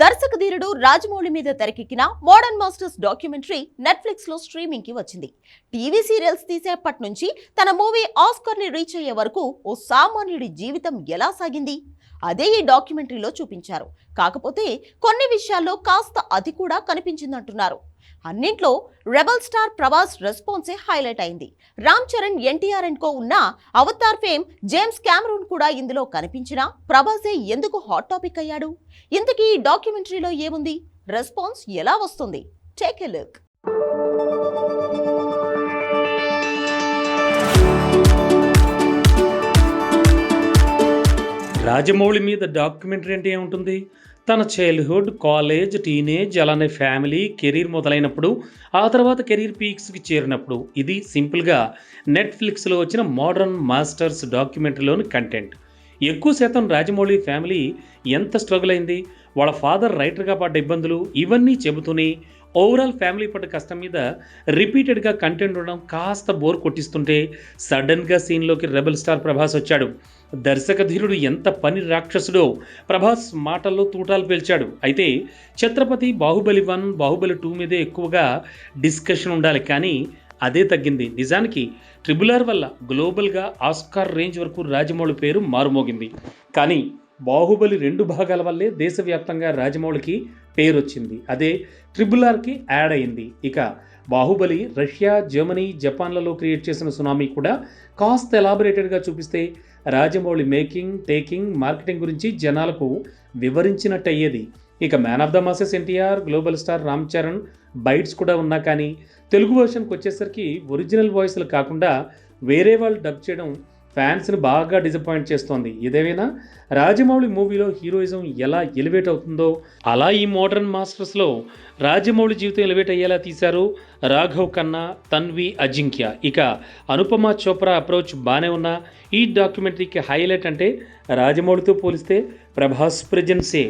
దర్శక ధీరుడు రాజమౌళి మీద తెరకెక్కిన మోడర్న్ మాస్టర్స్ డాక్యుమెంటరీ నెట్ఫ్లిక్స్లో స్ట్రీమింగ్కి వచ్చింది. టీవీ సీరియల్స్ తీసేపటి నుంచి తన మూవీ ఆస్కర్ని రీచ్ అయ్యే వరకు ఓ సామాన్యుడి జీవితం ఎలా సాగింది? అదే ఈ డాక్యుమెంటరీలో చూపించారు. కాకపోతే కొన్ని విషయాల్లో కాస్త అది కూడా కనిపించిందంటున్నారు. అన్నింట్లో రెబల్ స్టార్ ప్రభాస్ రెస్పాన్సే హైలైట్ అయింది. Ram Charan NTR and co ఉన్న అవతార్ ఫేమ్ జేమ్స్ క్యామరూన్ కూడా ఇందులో కనిపించినా ప్రభాసే ఎందుకు హాట్ టాపిక్ అయ్యాడు? ఇంతకీ ఈ డాక్యుమెంటరీలో ఏముంది? రెస్పాన్స్ ఎలా వస్తుంది? Take a look. రాజమౌళి మీద డాక్యుమెంటరీ అంటే ఏముంటుంది? తన చైల్డ్హుడ్ కాలేజ్ టీనేజ్ అలానే ఫ్యామిలీ కెరీర్ మొదలైనప్పుడు ఆ తర్వాత కెరీర్ పీక్స్కి చేరినప్పుడు ఇది సింపుల్గా నెట్ఫ్లిక్స్లో వచ్చిన మోడర్న్ మాస్టర్స్ డాక్యుమెంటరీలోని కంటెంట్ ఎక్కువ శాతం రాజమౌళి ఫ్యామిలీ ఎంత స్ట్రగుల్ అయింది? వాళ్ళ ఫాదర్ రైటర్గా పడ్డ ఇబ్బందులు ఇవన్నీ చెబుతూనే ఓవరాల్ ఫ్యామిలీ పడ్డ కష్టం మీద రిపీటెడ్గా కంటెంట్ ఉండడం కాస్త బోర్ కొట్టిస్తుంటే సడన్గా సీన్లోకి రెబల్ స్టార్ ప్రభాస్ వచ్చాడు. దర్శక ధీరుడు ఎంత పని రాక్షసుడో ప్రభాస్ మాటల్లో తూటాలు పేల్చాడు. అయితే ఛత్రపతి బాహుబలి వన్ బాహుబలి టూ మీదే ఎక్కువగా డిస్కషన్ ఉండాలి. కానీ అదే తగ్గింది. నిజానికి ట్రిబుల్ ఆర్ వల్ల గ్లోబల్గా ఆస్కార్ రేంజ్ వరకు రాజమౌళి పేరు మారుమోగింది. కానీ బాహుబలి రెండు భాగాల వల్లే దేశవ్యాప్తంగా రాజమౌళికి పేరు వచ్చింది అదే ట్రిబుల్ ఆర్కి యాడ్ అయింది. ఇక బాహుబలి రష్యా జర్మనీ జపాన్లలో క్రియేట్ చేసిన సునామీ కూడా కాస్త ఎలాబరేటెడ్గా చూపిస్తే రాజమౌళి మేకింగ్ టేకింగ్ మార్కెటింగ్ గురించి జనాలకు వివరించినట్టు అయ్యేది ఇక man of the masses NTR global star Ram Charan bites కూడా ఉన్నా కానీ తెలుగు వర్షన్కి వచ్చేసరికి ఒరిజినల్ వాయిస్లు కాకుండా వేరే వాళ్ళు డబ్ చేయడం ఫ్యాన్స్ని బాగా డిసప్పాయింట్ చేస్తోంది. ఇదేమైనా? రాజమౌళి మూవీలో హీరోయిజం ఎలా ఎలివేట్ అవుతుందో అలా ఈ మోడర్న్ మాస్టర్స్లో రాజమౌళి జీవితం ఎలివేట్ అయ్యేలా తీశారు రాఘవ్ ఖన్నా తన్వి అజింక్య. ఇక అనుపమ చోప్రా అప్రోచ్ బాగానే ఉన్న ఈ డాక్యుమెంటరీకి హైలైట్ అంటే రాజమౌళితో పోలిస్తే ప్రభాస్ ప్రజెన్సే.